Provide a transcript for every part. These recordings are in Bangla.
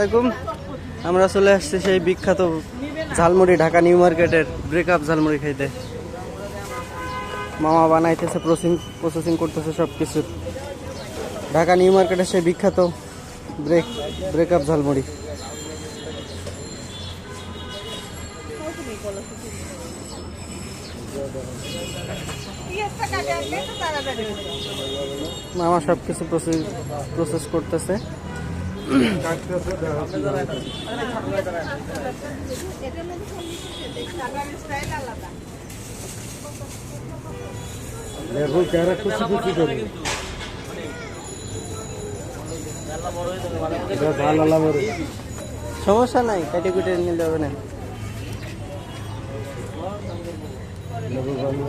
আলাইকুম। আমরা চলে আসছি সেই বিখ্যাত ঝালমুড়ি, ঢাকা নিউ মার্কেটের ব্রেকআপ ঝালমুড়ি খাইতে। মামা বানাইতেছে প্রসেসিং প্রসেসিং করতেছে সব কিছু ঢাকা নিউ মার্কেটের সেই বিখ্যাত ব্রেক ব্রেকআপ ঝালমুড়ি। মামা সব কিছু প্রসেস প্রসেস করতেছে। দেখো ক্যারা খুশি খুশি করে সমস্যা নাই কেটে কুটে নিলে হবে না। লেবু বানবো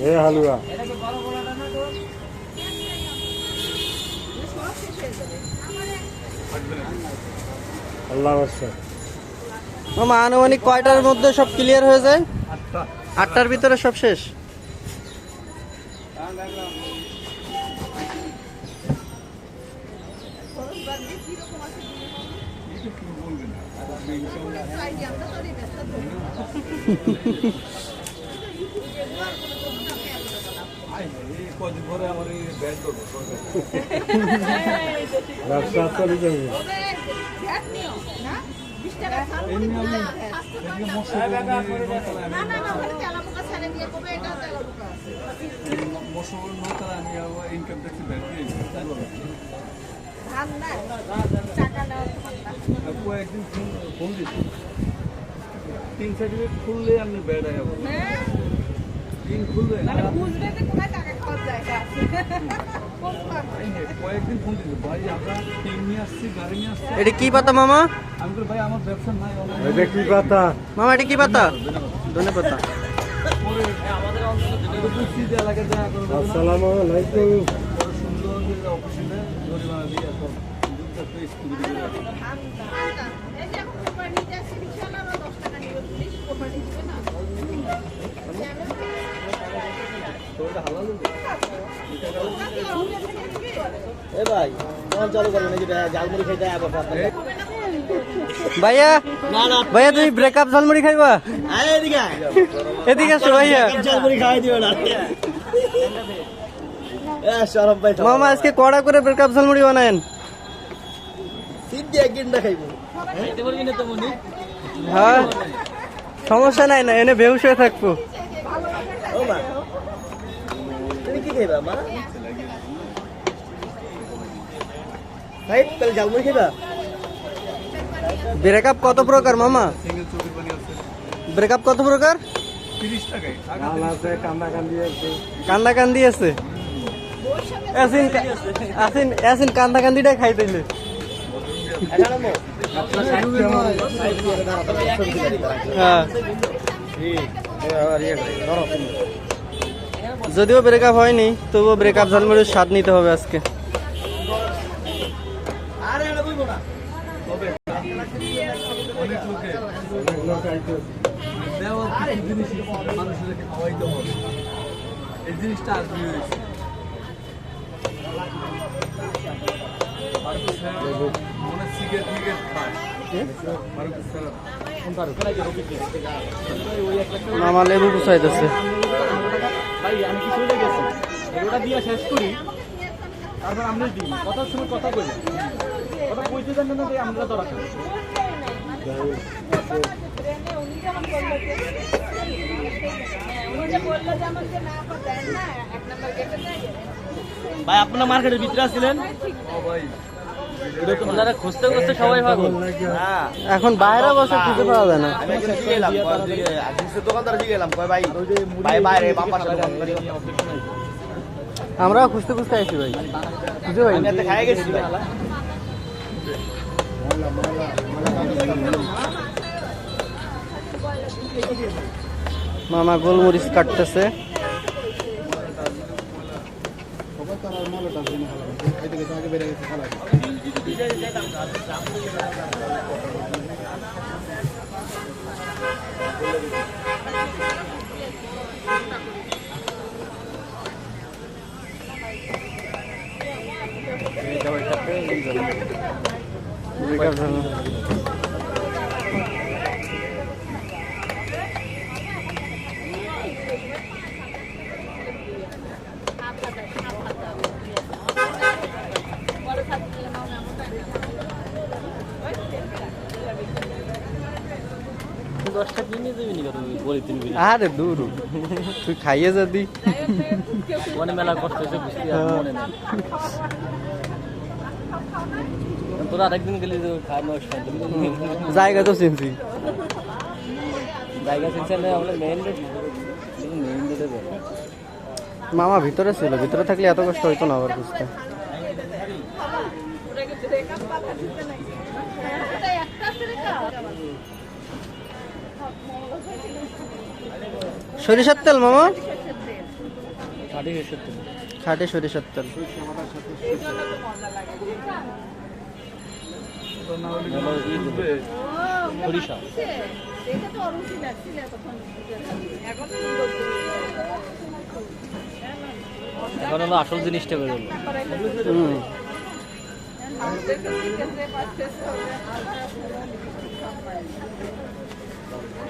এ হালুয়া। এটাকে বড় বড় না তো আল্লাহ মামা আনুমানিক কয়টার মধ্যে সব ক্লিয়ার হয়ে যায়? আটটার ভিতরে সব শেষ? ব্যবসা চলে যাবে কয়েকদিন ফোন দিচ্ছি। তিন সার্টিফিকেট খুললে আপনি বেড়ায় যাব। তিন খুললে কয়েকদিন ফোন দিচ্ছি ভাই আমরা টিম নিয়ে আসছি গাড়ি নিয়ে আসছি। এটা কি পাতা মামা? আমি বলি ভাই আমার ব্যবসা নাই এটা কি পাতা? মামা এটা কি পাতা? ধনে পাতা। যে আসসালামু আলাইকুম সুন্দর অফিসে জরিমানা দিয়ে এ ভাই কোন চালু করবেন এই যে জালমুড়ি খাইতে আবার ভাইয়া ভাইয়া তুমি ব্রেকআপ ঝালমুড়ি খাইবা? এদিকে এদিকে আসো ভাইয়া। খাওয়াই দিও না। মামা আজকে কড়া করে ব্রেকআপ ঝালমুড়ি বানায়েন। হ্যাঁ সমস্যা নাই না এনে বেহুশ হয়ে থাকব। তুমি কি খাইবা মা ভাই তাহলে জালমুড়ি খাইবা ব্রেকআপ কত প্রকার মামা ব্রেকআপ কত প্রকার কান্দা কান্দি আছে আসিন কান্দা কান্দিটা এখানে মো হ্যাঁ যদিও ব্রেকআপ হয়নি তবুও ব্রেকআপ ঝালমুড়ির স্বাদ নিতে হবে আজকে। মনে সিগারেট খায়। মামা লেবু গুছাইতেছে ভাই আমি গেছি? দিয়ে শেষ করি তারপর আমরা দিই। কথার সময় কথা বলি। কথা কইতে জানেন না যে আমরা তো রাখি ভাই আপনারা মার্কেটের ভিতরে আসছিলেন ও ভাই। ওনারা খুঁজতে খুঁজতে সবাই পাগল হ্যাঁ। এখন বাইরে বসে খুঁজে পাওয়া যায় না। আমি দোকানদার কয় ভাই? ভাই বাইরে বাম পাশে দোকান করি আমরাও খুঁজতে খুঁজতে আইছি ভাই। খুঁজে ভাই আমি খাই গেছি ভাই। মামা গোলমরিচ কাটতেছে। Breakup झालं. দশটা কিনে দেবি নি তুমি বলি তুমি আরে দূর। তুই খাইয়ে যদি। মনে মেলা কষ্ট হয়েছে বুঝতে আর মনে নেই। তোরা আরেকদিন গেলি তো খাওয়ানো জায়গা তো চিনছি। জায়গা চিনছে না আমরা মেইন রোড মেইন রোডে মামা ভিতরে ছিল ভিতরে থাকলে এত কষ্ট হইতো না আবার বুঝতে। সরিষার তেল মামা? খাটে সরিষার তেল। এখন হলো আসল জিনিসটা বেরোলো হুম।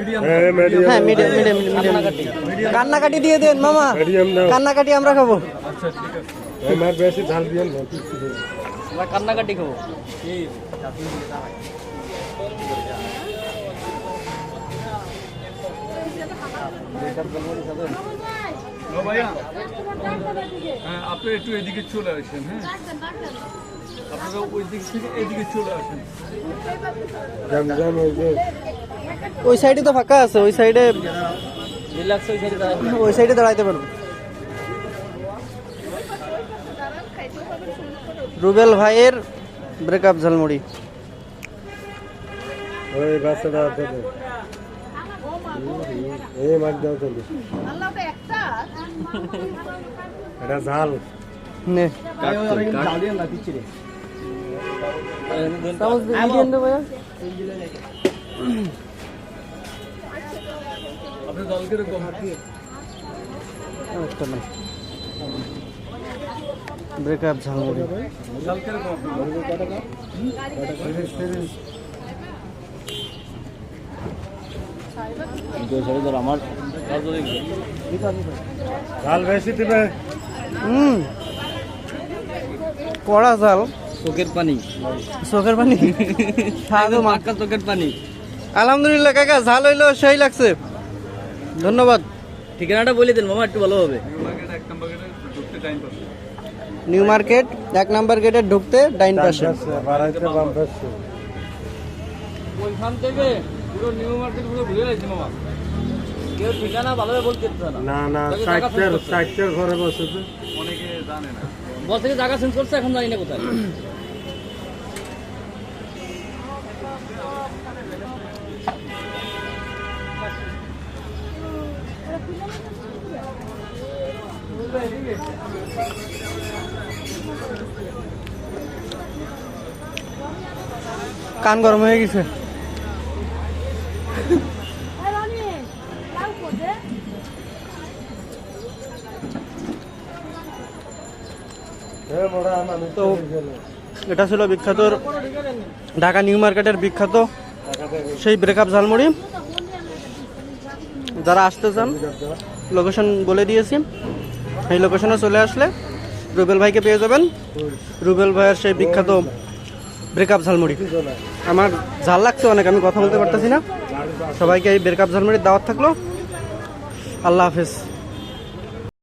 হ্যাঁ মিডিয়াম মিডিয়াম মিডিয়াম কান্নাকাটি। দিয়ে দেন মামা। কান্নাকাটি আমরা খাব। আচ্ছা ঠিক আছে। আমার বেশি ঝাল দিয়ে আমরা কান্নাকাটি খাব। ও ভাইয়া হ্যাঁ আপনি একটু এদিকে চলে আসেন হ্যাঁ। আপনারা ওই দিক থেকে এদিকে চলে আসেন। ওই সাইডে তো ফাঁকা আছে ওই সাইডে ওই সাইডে দাঁড়াইতে পারব রুবেল ভাইয়ের ব্রেকআপ ঝালমুড়ি। ওই বাচ্চাটা আছে। এই দাও চলবে এটা ঝাল। নে। আপনার দল কীরকম একটা না ব্রেকআপ ঝালমুড়ি। দল কীরকম আমার ঝাল বেশি দিবে। হুম। কড়া ঝাল। চোখের পানি। চোখের পানি? মাক্কা চোখের পানি। আলহামদুলিল্লাহ কাকা ঝাল হইল সেই লাগছে। ধন্যবাদ। ঠিকানাটা বলে দেন মামা একটু ভালো হবে। মার্কেট এক নম্বর গেটে ঢুকতে টাইম পাবে নিউ মার্কেট এক নাম্বার গেটে ঢুকতে ডাইন পাশে। ওইখান থেকে পুরো নিউ মার্কেট পুরো ঘুরে গেছি মামা। কেউ ঠিকানা ভালোভাবে বলতে না। ঘরে বসে অনেকে জানে না। বল থেকে জায়গা চেঞ্জ করছে এখন জানি না কোথায়। কান গরম হয়ে গেছে। তো এটা ছিল বিখ্যাত ঢাকা নিউ মার্কেটের বিখ্যাত সেই ব্রেকআপ ঝালমুড়ি। যারা আসতে চান লোকেশন বলে দিয়েছি। এই লোকেশনে চলে আসলে রুবেল ভাইকে পেয়ে যাবেন। রুবেল ভাইয়ের সেই বিখ্যাত ব্রেকআপ ঝালমুড়ি। আমার ঝাল লাগছে অনেক, আমি কথা বলতে পারতেছি না। সবাইকে এই ব্রেকআপ ঝালমুড়ির দাওয়াত থাকল। আল্লাহ হাফেজ।